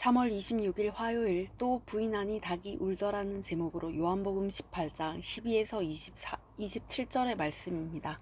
3월 26일 화요일 또 부인하니 닭이 울더라는 제목으로 요한복음 18장 12에서 24, 27절의 말씀입니다.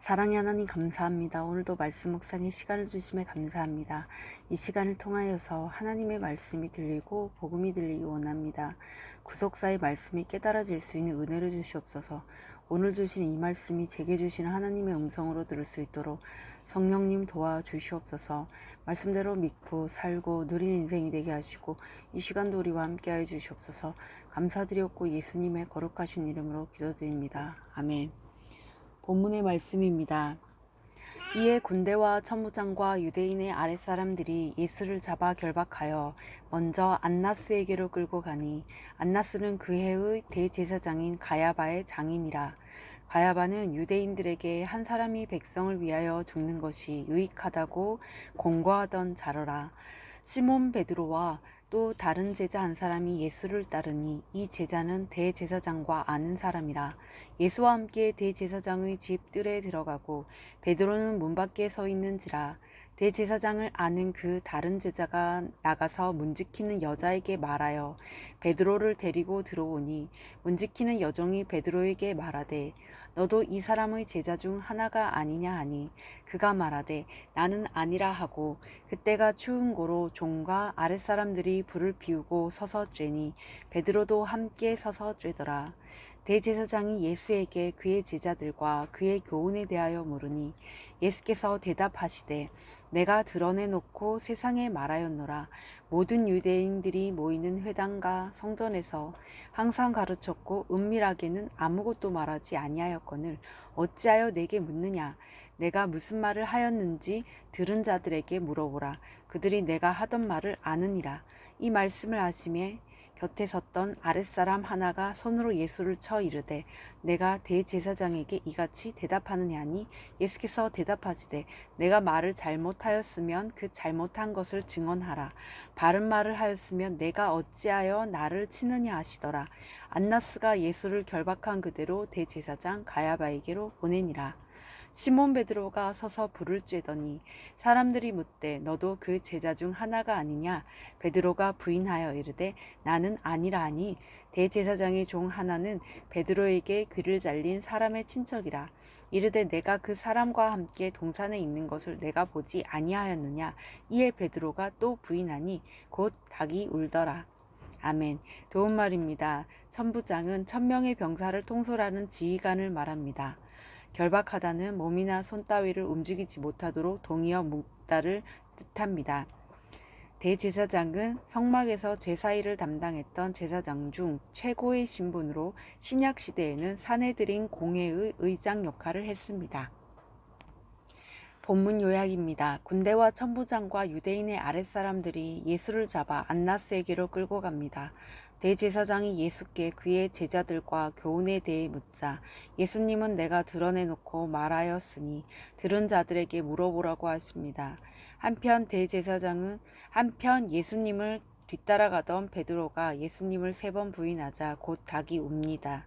사랑의 하나님 감사합니다. 오늘도 말씀 묵상의 시간을 주심에 감사합니다. 이 시간을 통하여서 하나님의 말씀이 들리고 복음이 들리기 원합니다. 구속사의 말씀이 깨달아질 수 있는 은혜를 주시옵소서. 오늘 주신 이 말씀이 제게 주시는 하나님의 음성으로 들을 수 있도록 성령님 도와주시옵소서 말씀대로 믿고 살고 누린 인생이 되게 하시고 이 시간도 우리와 함께하여 주시옵소서 감사드렸고 예수님의 거룩하신 이름으로 기도드립니다. 아멘 본문의 말씀입니다. 이에 군대와 천부장과 유대인의 아랫사람들이 예수를 잡아 결박하여 먼저 안나스에게로 끌고 가니 안나스는 그 해의 대제사장인 가야바의 장인이라 가야바는 유대인들에게 한 사람이 백성을 위하여 죽는 것이 유익하다고 공고하던 자러라. 시몬 베드로와 또 다른 제자 한 사람이 예수를 따르니 이 제자는 대제사장과 아는 사람이라. 예수와 함께 대제사장의 집 뜰에 들어가고 베드로는 문 밖에 서 있는지라. 대제사장을 아는 그 다른 제자가 나가서 문지키는 여자에게 말하여 베드로를 데리고 들어오니 문지키는 여종이 베드로에게 말하되 너도 이 사람의 제자 중 하나가 아니냐 하니 그가 말하되 나는 아니라 하고 그때가 추운 고로 종과 아랫사람들이 불을 피우고 서서 쬐니 베드로도 함께 서서 쬐더라. 대제사장이 예수에게 그의 제자들과 그의 교훈에 대하여 물으니 예수께서 대답하시되 내가 드러내놓고 세상에 말하였노라. 모든 유대인들이 모이는 회당과 성전에서 항상 가르쳤고 은밀하게는 아무것도 말하지 아니하였거늘 어찌하여 내게 묻느냐? 내가 무슨 말을 하였는지 들은 자들에게 물어보라. 그들이 내가 하던 말을 아느니라. 이 말씀을 하심에 곁에 섰던 아랫사람 하나가 손으로 예수를 쳐 이르되 내가 대제사장에게 이같이 대답하느냐 하니 예수께서 대답하시되 내가 말을 잘못하였으면 그 잘못한 것을 증언하라. 바른 말을 하였으면 내가 어찌하여 나를 치느냐 하시더라. 안나스가 예수를 결박한 그대로 대제사장 가야바에게로 보내니라 시몬 베드로가 서서 불을 쬐더니 사람들이 묻되 너도 그 제자 중 하나가 아니냐 베드로가 부인하여 이르되 나는 아니라 하니 대제사장의 종 하나는 베드로에게 귀를 잘린 사람의 친척이라 이르되 내가 그 사람과 함께 동산에 있는 것을 내가 보지 아니하였느냐 이에 베드로가 또 부인하니 곧 닭이 울더라 아멘. 도움 말입니다. 천부장은 천명의 병사를 통솔하는 지휘관을 말합니다. 결박하다는 몸이나 손 따위를 움직이지 못하도록 동이어 묶다를 뜻합니다. 대제사장은 성막에서 제사일을 담당했던 제사장 중 최고의 신분으로 신약 시대에는 사내들인 공회의 의장 역할을 했습니다. 본문 요약입니다. 군대와 천부장과 유대인의 아랫사람들이 예수를 잡아 안나스에게로 끌고 갑니다. 대제사장이 예수께 그의 제자들과 교훈에 대해 묻자 예수님은 내가 드러내놓고 말하였으니 들은 자들에게 물어보라고 하십니다. 한편 대제사장은 한편 예수님을 뒤따라가던 베드로가 예수님을 세 번 부인하자 곧 닭이 웁니다.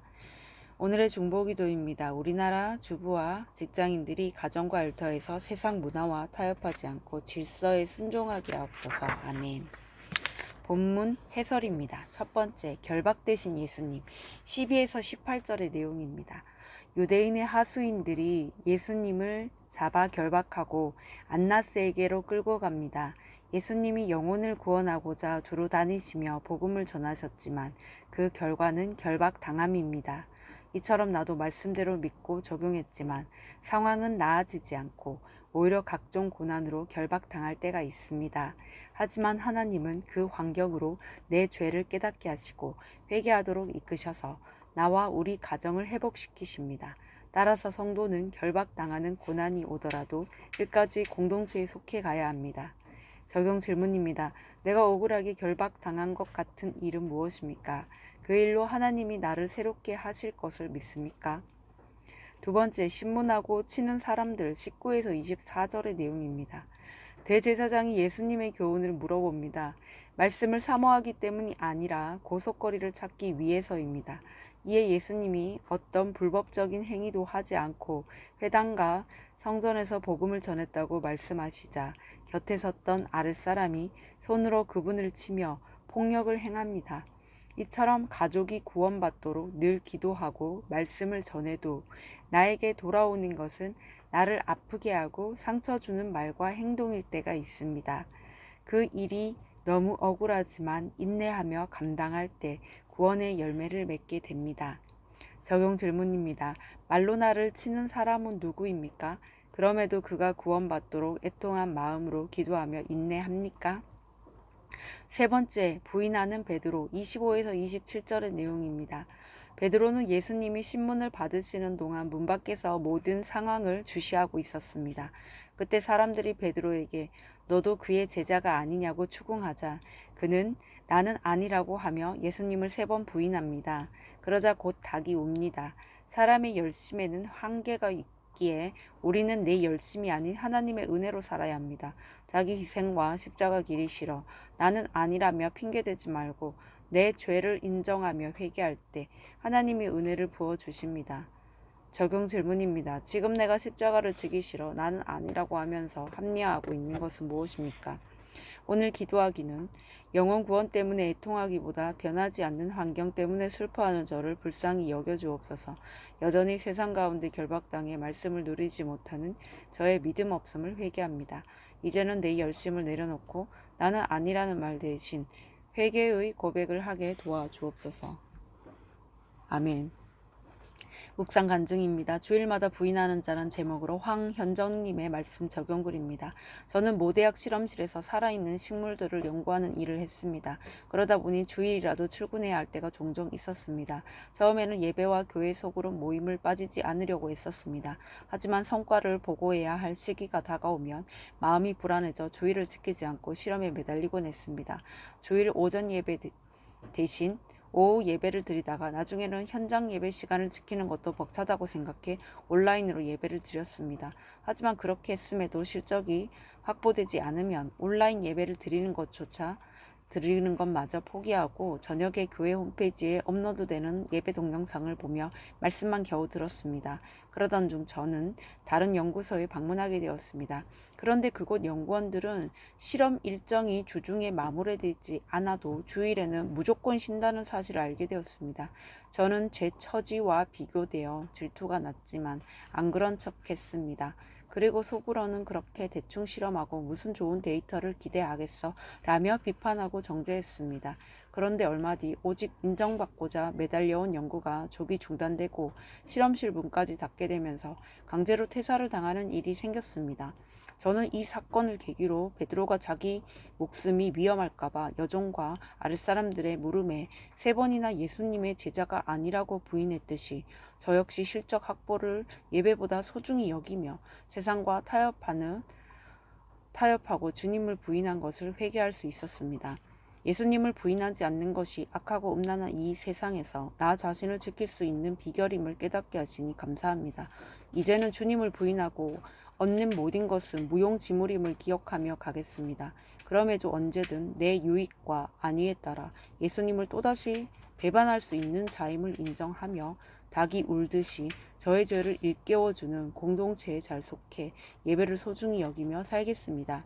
오늘의 중보기도입니다. 우리나라 주부와 직장인들이 가정과 일터에서 세상 문화와 타협하지 않고 질서에 순종하게 하옵소서. 아멘. 본문 해설입니다. 첫 번째, 결박되신 예수님. 12에서 18절의 내용입니다. 유대인의 하수인들이 예수님을 잡아 결박하고 안나스에게로 끌고 갑니다. 예수님이 영혼을 구원하고자 두루 다니시며 복음을 전하셨지만 그 결과는 결박 당함입니다. 이처럼 나도 말씀대로 믿고 적용했지만 상황은 나아지지 않고 오히려 각종 고난으로 결박당할 때가 있습니다. 하지만 하나님은 그 환경으로 내 죄를 깨닫게 하시고 회개하도록 이끄셔서 나와 우리 가정을 회복시키십니다. 따라서 성도는 결박당하는 고난이 오더라도 끝까지 공동체에 속해 가야 합니다. 적용 질문입니다. 내가 억울하게 결박당한 것 같은 일은 무엇입니까? 그 일로 하나님이 나를 새롭게 하실 것을 믿습니까? 두 번째, 신문하고 치는 사람들 19에서 24절의 내용입니다. 대제사장이 예수님의 교훈을 물어봅니다. 말씀을 사모하기 때문이 아니라 고속거리를 찾기 위해서입니다. 이에 예수님이 어떤 불법적인 행위도 하지 않고 회당과 성전에서 복음을 전했다고 말씀하시자 곁에 섰던 아랫사람이 손으로 그분을 치며 폭력을 행합니다. 이처럼 가족이 구원받도록 늘 기도하고 말씀을 전해도 나에게 돌아오는 것은 나를 아프게 하고 상처 주는 말과 행동일 때가 있습니다. 그 일이 너무 억울하지만 인내하며 감당할 때 구원의 열매를 맺게 됩니다. 적용 질문입니다. 말로 나를 치는 사람은 누구입니까? 그럼에도 그가 구원받도록 애통한 마음으로 기도하며 인내합니까? 세 번째, 부인하는 베드로 25에서 27절의 내용입니다. 베드로는 예수님이 신문을 받으시는 동안 문 밖에서 모든 상황을 주시하고 있었습니다. 그때 사람들이 베드로에게 너도 그의 제자가 아니냐고 추궁하자 그는 나는 아니라고 하며 예수님을 세 번 부인합니다. 그러자 곧 닭이 웁니다. 사람의 열심에는 한계가 있 기에 우리는 내 열심이 아닌 하나님의 은혜로 살아야 합니다. 자기 희생과 십자가 길이 싫어 나는 아니라며 핑계대지 말고 내 죄를 인정하며 회개할 때 하나님이 은혜를 부어 주십니다. 적용 질문입니다. 지금 내가 십자가를 지기 싫어 나는 아니라고 하면서 합리화하고 있는 것은 무엇입니까? 오늘 기도하기는 영혼 구원 때문에 애통하기보다 변하지 않는 환경 때문에 슬퍼하는 저를 불쌍히 여겨 주옵소서. 여전히 세상 가운데 결박당해 말씀을 누리지 못하는 저의 믿음 없음을 회개합니다. 이제는 내 열심을 내려놓고 나는 아니라는 말 대신 회개의 고백을 하게 도와주옵소서. 아멘. 묵상 간증입니다. 주일마다 부인하는 자란 제목으로 황현정님의 말씀 적용글입니다. 저는 모대학 실험실에서 살아있는 식물들을 연구하는 일을 했습니다. 그러다 보니 주일이라도 출근해야 할 때가 종종 있었습니다. 처음에는 예배와 교회 속으로 모임을 빠지지 않으려고 했었습니다. 하지만 성과를 보고해야 할 시기가 다가오면 마음이 불안해져 주일을 지키지 않고 실험에 매달리곤 했습니다. 주일 오전 예배 대신 오후 예배를 드리다가 나중에는 현장 예배 시간을 지키는 것도 벅차다고 생각해 온라인으로 예배를 드렸습니다. 하지만 그렇게 했음에도 실적이 확보되지 않으면 온라인 예배를 드리는 것조차 드리는 것마저 포기하고 저녁에 교회 홈페이지에 업로드되는 예배 동영상을 보며 말씀만 겨우 들었습니다. 그러던 중 저는 다른 연구소에 방문하게 되었습니다. 그런데 그곳 연구원들은 실험 일정이 주중에 마무리되지 않아도 주일에는 무조건 쉰다는 사실을 알게 되었습니다. 저는 제 처지와 비교되어 질투가 났지만 안 그런 척 했습니다. 그리고 속으로는 그렇게 대충 실험하고 무슨 좋은 데이터를 기대하겠어 라며 비판하고 정죄했습니다. 그런데 얼마 뒤 오직 인정받고자 매달려온 연구가 조기 중단되고 실험실 문까지 닫게 되면서 강제로 퇴사를 당하는 일이 생겼습니다. 저는 이 사건을 계기로 베드로가 자기 목숨이 위험할까봐 여종과 아랫사람들의 물음에 세 번이나 예수님의 제자가 아니라고 부인했듯이 저 역시 실적 확보를 예배보다 소중히 여기며 세상과 타협하는 타협하고 주님을 부인한 것을 회개할 수 있었습니다. 예수님을 부인하지 않는 것이 악하고 음란한 이 세상에서 나 자신을 지킬 수 있는 비결임을 깨닫게 하시니 감사합니다. 이제는 주님을 부인하고 얻는 모든 것은 무용지물임을 기억하며 가겠습니다. 그럼에도 언제든 내 유익과 안위에 따라 예수님을 또다시 배반할 수 있는 자임을 인정하며 닭이 울듯이 저의 죄를 일깨워주는 공동체에 잘 속해 예배를 소중히 여기며 살겠습니다.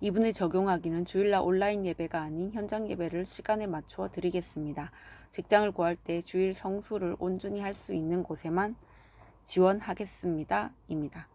이분에 적용하기는 주일날 온라인 예배가 아닌 현장 예배를 시간에 맞추어 드리겠습니다. 직장을 구할 때 주일 성수를 온전히 할 수 있는 곳에만 지원하겠습니다. 입니다.